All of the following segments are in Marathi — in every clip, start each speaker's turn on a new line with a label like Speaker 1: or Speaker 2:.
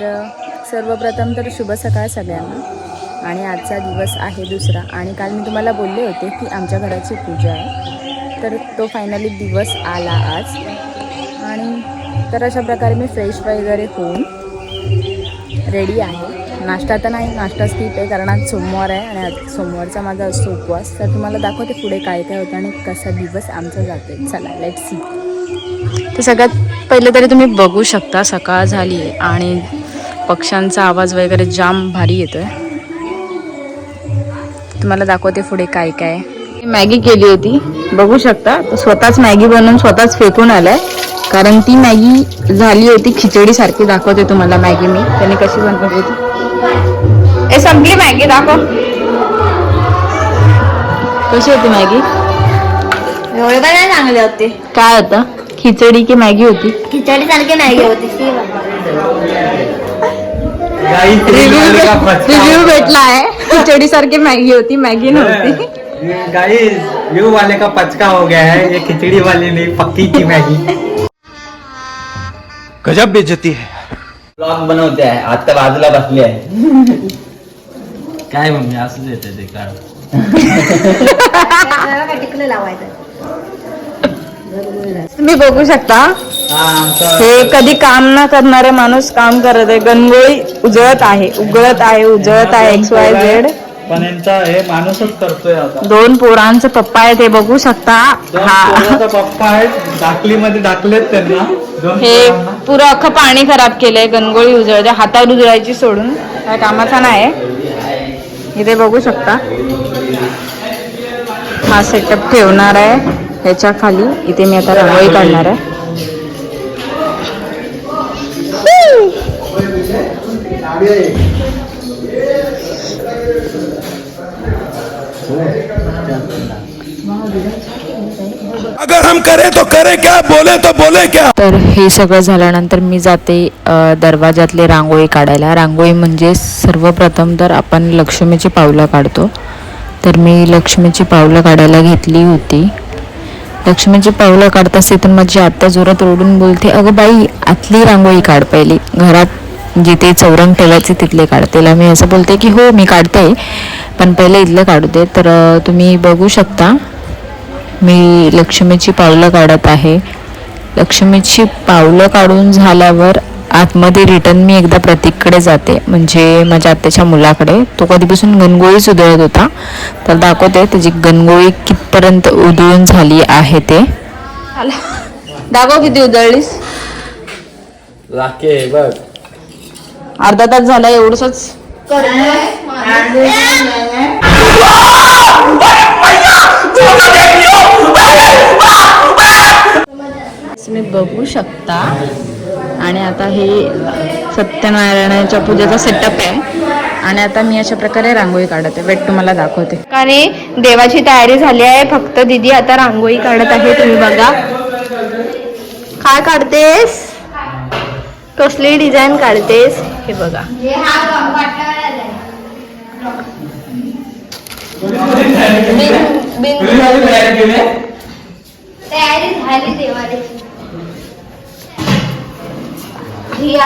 Speaker 1: तर सर्वप्रथम तर शुभ सकाळ सगळ्यांना. आणि आजचा दिवस आहे दुसरा. आणि काल मी तुम्हाला बोलले होते की आमच्या घराची पूजा आहे. तर तो फायनली दिवस आला आज. आणि तर अशा प्रकारे मी फ्रेश वगैरे होऊन रेडी आहे. नाश्ता तर नाही नाश्ता स्किप आहे कारण आज सोमवार आहे आणि आज सोमवारचा माझा असतो उपवास. तर तुम्हाला दाखवते पुढे काय काय होतं आणि कसा दिवस आमचा जातो चला लेट सी तर सगळ्यात पहिले तरी तुम्ही बघू शकता सकाळ झाली आहे आणि पक्ष्यांचा आवाज वगैरे जाम भारी येतोय. तुम्हाला दाखवते पुढे काय काय. मॅगी केली होती. बघू शकता तो स्वतःच मॅगी बनवून स्वतःच फेकून आलाय. कारण ती मॅगी झाली होती खिचडी सारखी दाखवते तुम्हाला मॅगी मी. त्याने कशी बनवली होती. ए संपली मॅगी दाखव. कशी होती मॅगी?
Speaker 2: एवढे नाही चांगले होते.
Speaker 1: काय होतं? खिचडी की मॅगी होती?
Speaker 2: खिचडी सारखे नाही होते
Speaker 1: रिव्ह्यू भेटला आहे खिचडी सारखी मॅगी होती मॅगी नव्हती
Speaker 3: गाइस व्यू वाले का पचका हो गया है ये खिचड़ी वाले नहीं पक्की की मैगी।
Speaker 4: गजब बेइज्जती है।
Speaker 5: ब्लॉग बनवते आहे आता बाजूला बसली आहे
Speaker 3: काय मम्मी असं देते ते काय?
Speaker 2: लावायचं
Speaker 1: तुम्ही बघू शकता. हे कधी काम न करणारे माणूस काम करत आहे. गणगोळी उजळत आहे. उगळत आहे उजळत आहे एक्स वाय झेड
Speaker 3: पण यांचा हे माणूसच करतोय आता.
Speaker 1: दोन पोरांचे पप्पा आहे ते बघू शकता. हा.
Speaker 3: पोराचा पप्पा आहेत दाखलीमध्ये दाखलेत त्यांना. दोन
Speaker 1: हे
Speaker 3: पोरांना.
Speaker 1: पुरं अख्खं पाणी खराब केलंय गणगोळी उजळते. हातावर उजळायची सोडून. काय कामाचा नाही. इथे बघू शकता. हा सेटअप ठेवणार आहे. ह्याच्या खाली. इथे मी आता रांगोळी काढणार आहे.
Speaker 4: अगर हम करें तो करें क्या? बोले तो बोले क्या?
Speaker 1: तर हे सगळं झाल्यानंतर मी जाते दरवाजातले रांगोळी काढायला. रांगोळी म्हणजे सर्वप्रथम तर आपण लक्ष्मीची पावलं काढतो. तर मी लक्ष्मीची पावलं काढायला घेतली होती. लक्ष्मीची पावलं काढता तिथून माझी आत्या जोरात ओढून बोलते अगं बाई आतली रांगोळी काढ पहिली. घरात जिथे चौरंग ठेवायचे तिथले काढतेला मी असं बोलते की हो मी काढते पण पहिले इथलं काढू दे. तर तुम्ही बघू शकता मी लक्ष्मीची पावलं काढत आहे. लक्ष्मीची पावलं काढून झाल्यावर आतमध्ये रिटर्न मी एकदा प्रतीककडे जाते. म्हणजे माझ्या आत्याच्या मुलाकडे. तो कधीपासून गणगोळीच उधळत होता. तर दाखवते त्याची गणगोळी कितपर्यंत उधळून झाली आहे ते. दाखव किती उधळलीस.
Speaker 5: लाके बघ.
Speaker 1: अर्धा तास झाला एवढंच. तुम्ही बघू शकता. आणि आता हे सत्यनारायणाच्या पूजेचा सेटअप आहे. आणि आता मी अशा प्रकारे रांगोळी काढते. वेट तुम्हाला दाखवते.
Speaker 2: आणि देवाची तयारी झाली आहे. फक्त दीदी आता रांगोळी काढत आहे. तुम्ही बघा. काय काढतेस? कसली डिझाईन काढतेस? हे बघा. तयारी झाली देवाची. ही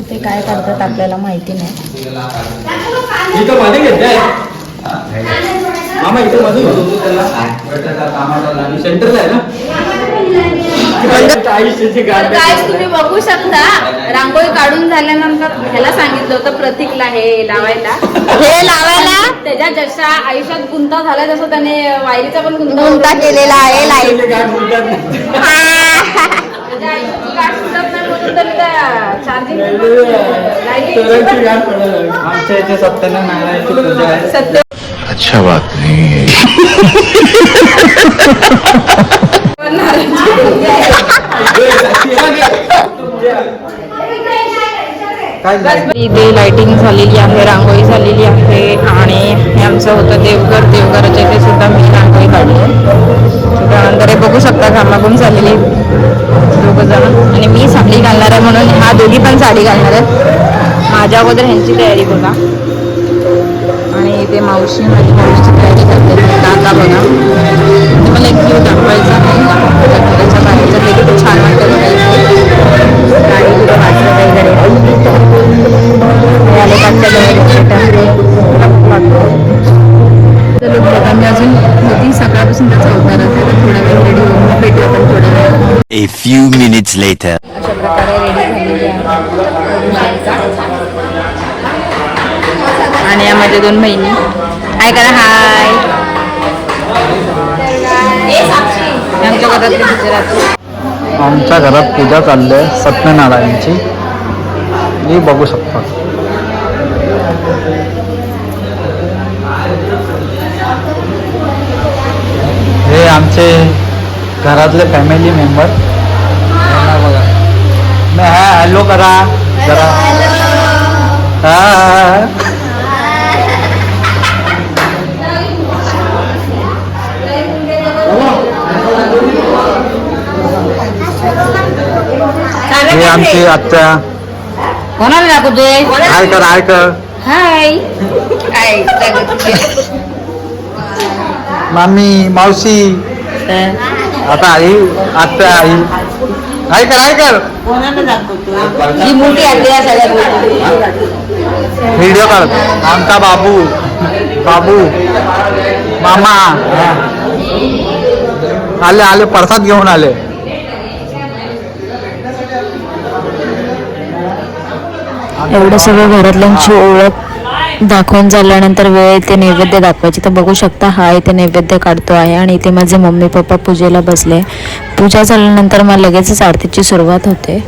Speaker 1: ते काय काढतात आपल्याला माहिती नाही.
Speaker 3: इथं मध्ये घेते मामा इथं मध्ये सेंटरला आहे ना?
Speaker 1: काय तुम्ही बघू शकता. रांगोळी काढून झाल्यानंतर ह्याला सांगितलं होतं प्रतीकला हे लावायला.
Speaker 2: हे लावायला?
Speaker 1: त्याच्या जशा आयुष्यात गुंता झाला तसं त्याने वायरीचा पण गुंता
Speaker 2: गुंता केलेला आहे
Speaker 3: लाइट. आमच्या इथे सत्यनारायणाची पूजा आहे.
Speaker 1: सत्य
Speaker 4: अच्छा बात नहीं है
Speaker 3: काय नाही.
Speaker 1: इथे लाइटिंग झालेली आहे रांगोळी झालेली आहे आणि हे आमचं होतं देवघर. देवघराच्या इथे सुद्धा मी रांगोळी काढली त्यानंतर बघू शकता घामाघूम झालेली दोघ जण. आणि मी साडी घालणार आहे म्हणून हा दोघी पण साडी घालणार आहेत. माझ्या अगोदर ह्यांची तयारी बघा. आणि इथे मावशी माझी मावशीची तयारी करते. काका
Speaker 6: आणि यामध्ये दोन बहिणी. हाय करा हाय आमच्या
Speaker 7: आमच्या घरात पूजा चालली आहे सत्यनारायणची. मी बघू शकता. हे आमचे घरातले फॅमिली मेंबर हॅलो करा जरा हा. हे आमची आत्या.
Speaker 6: कोणाला दाखवतोय?
Speaker 7: हाय कर हाय कर.
Speaker 6: हाय.
Speaker 7: मामी मावशी. आता आई आत्या आई. हाय कर हाय कर.
Speaker 6: ही मोठी आली आहे सगळ्या गोष्टी.
Speaker 7: व्हिडिओ काढ. आमचा बाबू. बाबू. मामा. आले आले प्रसाद घेऊन आले.
Speaker 6: एवढं सगळं घरातल्यांची ओळख दाखवून झाल्यानंतर वेळ येते नैवेद्य दाखवायची. तर बघू शकता हा इथे नैवेद्य काढतो आहे आणि इथे माझे मम्मी पप्पा पूजेला बसले. पूजा झाल्यानंतर मग लगेचच आरतीची सुरुवात होते.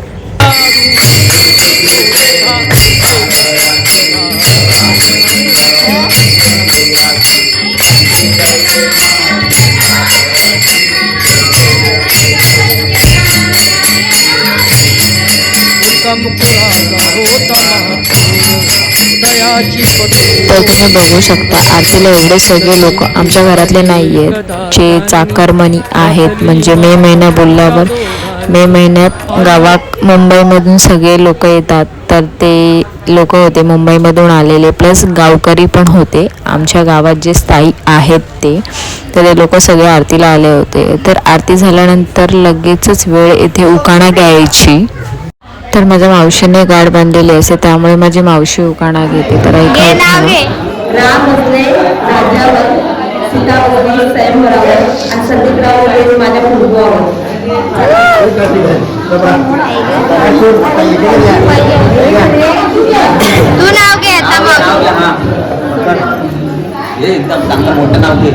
Speaker 6: तर तुम्ही बघू शकता आरतीला एवढे सगळे लोक आमच्या घरातले नाही आहेत जे चाकरमणी आहेत. म्हणजे मे महिना बोलल्यावर मे महिन्यात गावात मुंबईमधून सगळे लोक येतात. तर ते लोक होते मुंबईमधून आलेले. प्लस गावकरी पण होते. आमच्या गावात जे स्थायी आहेत ते तर ते लोक सगळे आरतीला आले होते. तर आरती झाल्यानंतर लगेचच वेळ येथे उकाणा घ्यायची. तर माझ्या मावशीने गाड बांधलेली असते त्यामुळे माझी मावशी उकाणा घेते. तर
Speaker 5: हे एकदम चांगलं मोठं नाव घे.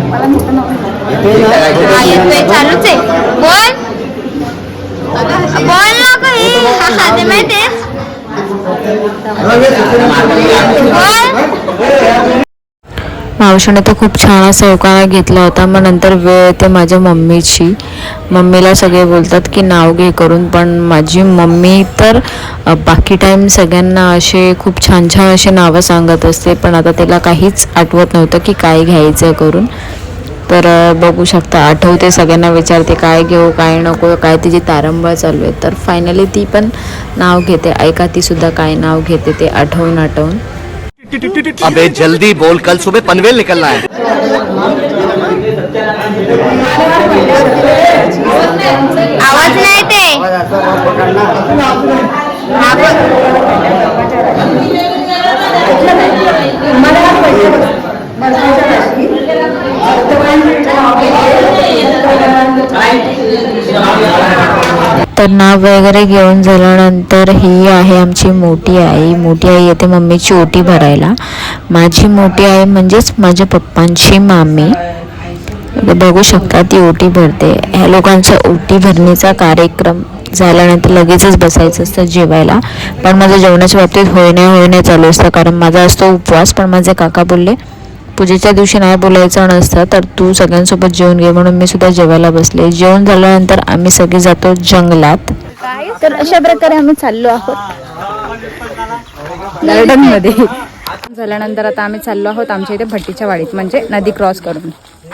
Speaker 2: चालूच आहे. बोल ना काही ते
Speaker 6: मावशीने तर खूप छान असा उकाणा घेतला होता मग नंतर वेळ येते माझ्या मम्मीची. मम्मीला सगळे बोलतात की नाव घे करून पण माझी मम्मी तर बाकी टाईम सगळ्यांना असे खूप छान छान असे नावं सांगत असते पण आता त्याला काहीच आठवत नव्हतं की काय घ्यायचं करून. तर बघू शकता आठवते सगळ्यांना विचारते काय घेऊ काय नको काय तिची तारंबळ चालू आहे. तर फायनली ती पण नाव घेते. ऐका ती सुद्धा काय नाव घेते ते आठवून आठवून.
Speaker 8: अबे जल्दी बोल. कल सुबह पनवेल निकलना है.
Speaker 2: आवाज नाही येते हा बोल
Speaker 6: तर नाव वगैरे घेऊन झाल्यानंतर ही आहे आमची मोठी आई. मोठी आई येते मम्मीची ओटी भरायला. माझी मोठी आई म्हणजेच माझ्या पप्पांची मामी. बघू शकता ती ओटी भरते. ह्या लोकांचा ओटी भरणीचा कार्यक्रम झाल्यानंतर लगेचच बसायचं असतं जेवायला. पण माझं जेवणाच्या बाबतीत होय नाही होय नाही चालू असतं. कारण माझा असतो उपवास पण माझे काका बोलले पूजेच्या दिवशी नाही बोलायचं नसतं तर तू सगळ्यांसोबत जेवून घे म्हणून मी सुद्धा जेवायला बसले. जेवण झाल्यानंतर आम्ही सगळे जातो जंगलात.
Speaker 2: तर अशा प्रकारे आम्ही चाललो आहोत.
Speaker 1: गार्डनमध्ये झाल्यानंतर आता आम्ही चाललो आहोत आमच्या इथे भट्टीच्या वाडीत म्हणजे नदी क्रॉस करून.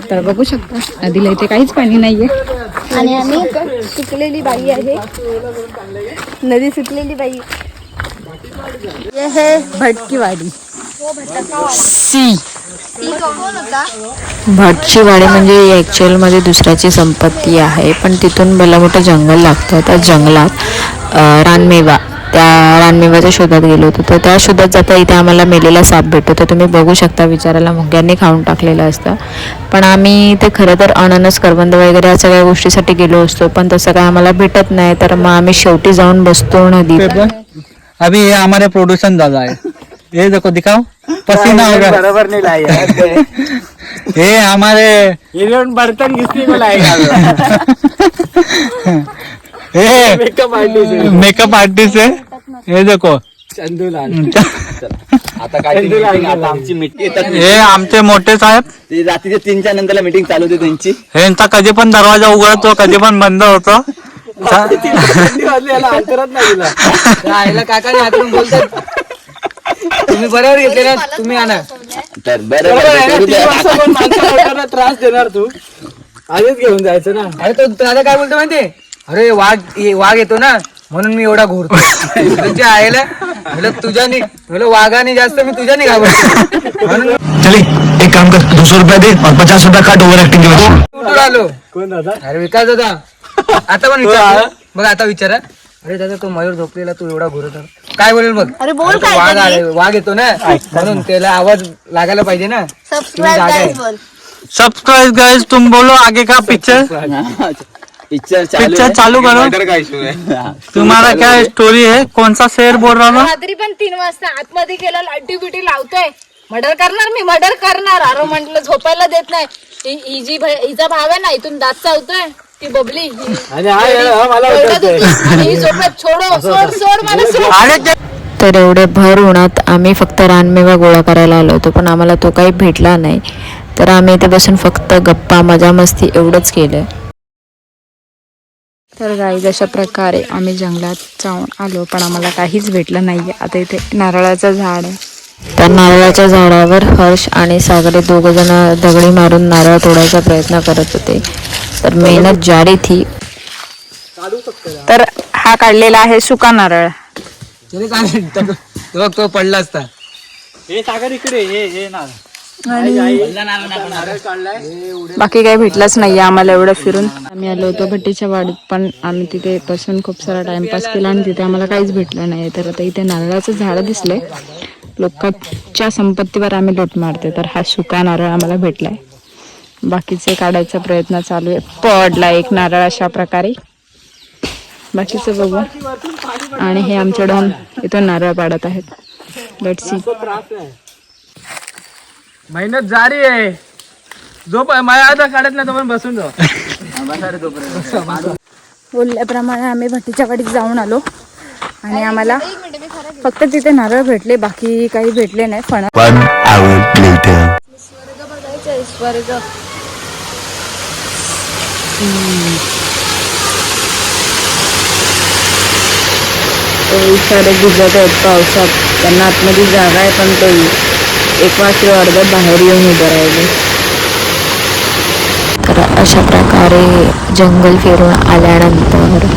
Speaker 1: तर बघू शकता नदीला इथे काहीच पाणी नाहीये.
Speaker 2: आणि आम्ही सुकलेली बाई आहे. नदी सुकलेली बाई.
Speaker 1: हे है भटकी वाडी.
Speaker 6: सी. भटची वाडी म्हणजे ॲक्च्युअलमध्ये दुसऱ्याची संपत्ती आहे. पण तिथून भलं मोठं जंगल लागतं. त्या जंगलात रानमेवा त्या रानमेव्याच्या शोधात गेलो होतो. तर त्या शोधात जाता इथे आम्हाला मेलेला साप भेटतो. तर तुम्ही बघू शकता विचारायला मुग्यांनी खाऊन टाकलेलं असतं. पण आम्ही ते खरं तर अननस करवंद वगैरे या सगळ्या गोष्टीसाठी गेलो असतो. पण तसं काय आम्हाला भेटत नाही. तर मग आम्ही शेवटी जाऊन बसतो नदीत.
Speaker 7: अभी ये हमारे प्रोड्यूसर दादा है ये देखो दिखाओ। पसीना होगा बराबर नहीं लाए ये हमारे बर्तन किसने को लाएगा मेकअप आर्टिस्ट मेकअप आर्टिस्ट है। ये देखो।
Speaker 5: आता काय meeting, आता? आमची मीटिंग येतात
Speaker 7: हे आमचे मोठे साहेब।
Speaker 5: ते रात्रीच्या तीनच्या नंतरला मीटिंग चालू होते त्यांची.
Speaker 7: यांचा कधी पण दरवाजा उघडतो कधी पण बंद होतो.
Speaker 9: तुम्ही बरोबर घेतले ना तुम्ही आणा.
Speaker 5: तर बरं बरं करू द्या.
Speaker 9: त्रास देणार तू. आधीच घेऊन जायचं ना. अरे तो दादा काय बोलतो माहिती अरे वाघ ये- वाघ येतो ना म्हणून मी एवढा घोरतो. तुझ्या आईला म्हणलं तुझ्यानी म्हणलं वाघाने जास्त मी तुझ्यानी घाबरतो. म्हणून
Speaker 8: चलिए एक काम कर दो सौ रुपया दे और पचास रुपया काट ओवर एक्टिंग के वजह से
Speaker 9: आलो. कोण दादा? अरे विकास दादा. आता पण विचार बघ आता विचारा. अरे दादा तो मयूर झोपलेला तू एवढा घोरत आहे. काय बोलेल बघ?
Speaker 2: अरे बोल काय
Speaker 9: वाघ
Speaker 2: तरी.
Speaker 9: आले वाघ येतो ना म्हणून त्याला आवाज लागायला पाहिजे ना.
Speaker 2: सबस्क्राईब
Speaker 9: जागा आहे.
Speaker 2: गाईज बोल.
Speaker 7: सब्सक्राइब गाइस तुम बोलो आगे का पिक्चर
Speaker 5: पिक्चर चालू
Speaker 7: पिक्चर. चालू करो.
Speaker 5: हा.
Speaker 7: तुम्हारा क्या स्टोरी है? कौन सा शेर बोल रहा था?
Speaker 1: रात्री पण तीन वाजता आतमध्ये गेला लाटी बिटी लावतोय. मर्डर करणार मी? मर्डर करणार. अरे म्हंटल झोपायला देत नाही. हि- ही जी भै- हिचा भाव आहे ना इथून दात चावतोय. ती बबली. ही- ओरडत होती. आणि ही झोपत छोडो सोड सोड मला सोड.
Speaker 7: अरे ते-
Speaker 6: तर एवढे भर उन्हात आम्ही फक्त रानमेवा गोळा करायला आलो होतो पण आम्हाला तो काही भेटला नाही. तर आम्ही इथे बसून फक्त गप्पा मजा मस्ती एवढंच केलं.
Speaker 1: तर गाईज अशा प्रकारे आम्ही जंगलात जाऊन आलो पण आम्हाला काहीच भेटलं नाहीये. आता इथे नारळाचं झाड आहे.
Speaker 6: त्या नारळाच्या झाडावर हर्ष आणि सागरे दोघ जण दगडी मारून नारळ तोडायचा प्रयत्न करत होते. तर मेहनत जारी थी.
Speaker 1: तर हा काढलेला आहे सुका नारळ.
Speaker 9: तरी चालेल तो तो बघ, तो पडला असता.
Speaker 1: बाकी काही भेटलंच नाहीये आम्हाला एवढं फिरून. आम्ही आलो होतो भट्टीच्या वाडीत पण आम्ही तिथे बसून खूप सारा टाइमपास केला आणि तिथे आम्हाला काहीच भेटलं नाही. तर आता इथे नारळाचं झाड दिसलंय. लोकांच्या संपत्तीवर आम्ही लूट मारते तर हा सुका नारळ आम्हाला भेटलाय. बाकीचे काढायचा प्रयत्न चालू आहे. पडला एक नारळ अशा प्रकारे. बाकीचं बघू. आणि हे आमचे डॉन इथून नारळ पाडत आहेत. लेट सी
Speaker 9: मेहनत जारी आहे. झोप माझ्या आता काढत नाही तो पण बसून जाऊ.
Speaker 1: बोलल्याप्रमाणे आम्ही भट्टीच्या वाडीत जाऊन आलो. आणि आम्हाला फक्त तिथे नारळ भेटले. बाकी काही भेटले नाही. फण
Speaker 8: One hour
Speaker 6: सारे भिजत आहेत पावसात. त्यांना आतमध्ये जागा आहे पण ते एक वाजता अर्ध्यात बाहेर येऊन उभं राहिले. तर अशा प्रकारे जंगल फिरून आल्यानंतर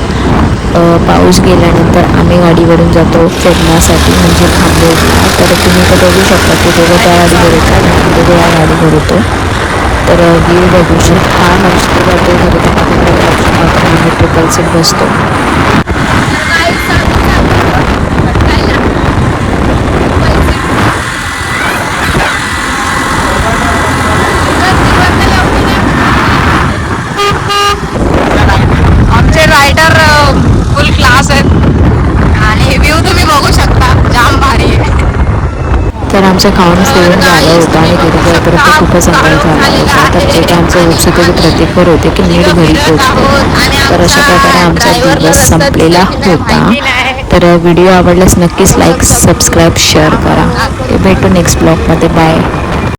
Speaker 6: पाऊस गेल्यानंतर आम्ही गाडीवरून जातो फिरण्यासाठी म्हणजे खांबोडला तर तुम्ही तर बघू शकता की दोघं त्या गाडीवर येतात दोघं या गाडीवर येतो. तर व्ह्यू बघू हा हर्षी जातो घरी ट्रिपल सीट बसतो
Speaker 1: आमचे रायडर फुल क्लास आहेत आणि व्ह्यू तुम्ही बघू शकता जाम भारी आहे
Speaker 6: तर आमचं खाऊन फिरून झालं होतं आणि घरी जाईपर्यंत खूपच अंदाज झाला. होता तर ते काय आमचं उत्सुकतेचे प्रतीकवर होते की नीट घरी पोहोचतो. तर अशा प्रकारे आमचा दिवस संपलेला होता. तर व्हिडिओ आवडल्यास नक्कीच लाईक सबस्क्राईब शेअर करा. ते भेटू नेक्स्ट ब्लॉगमध्ये बाय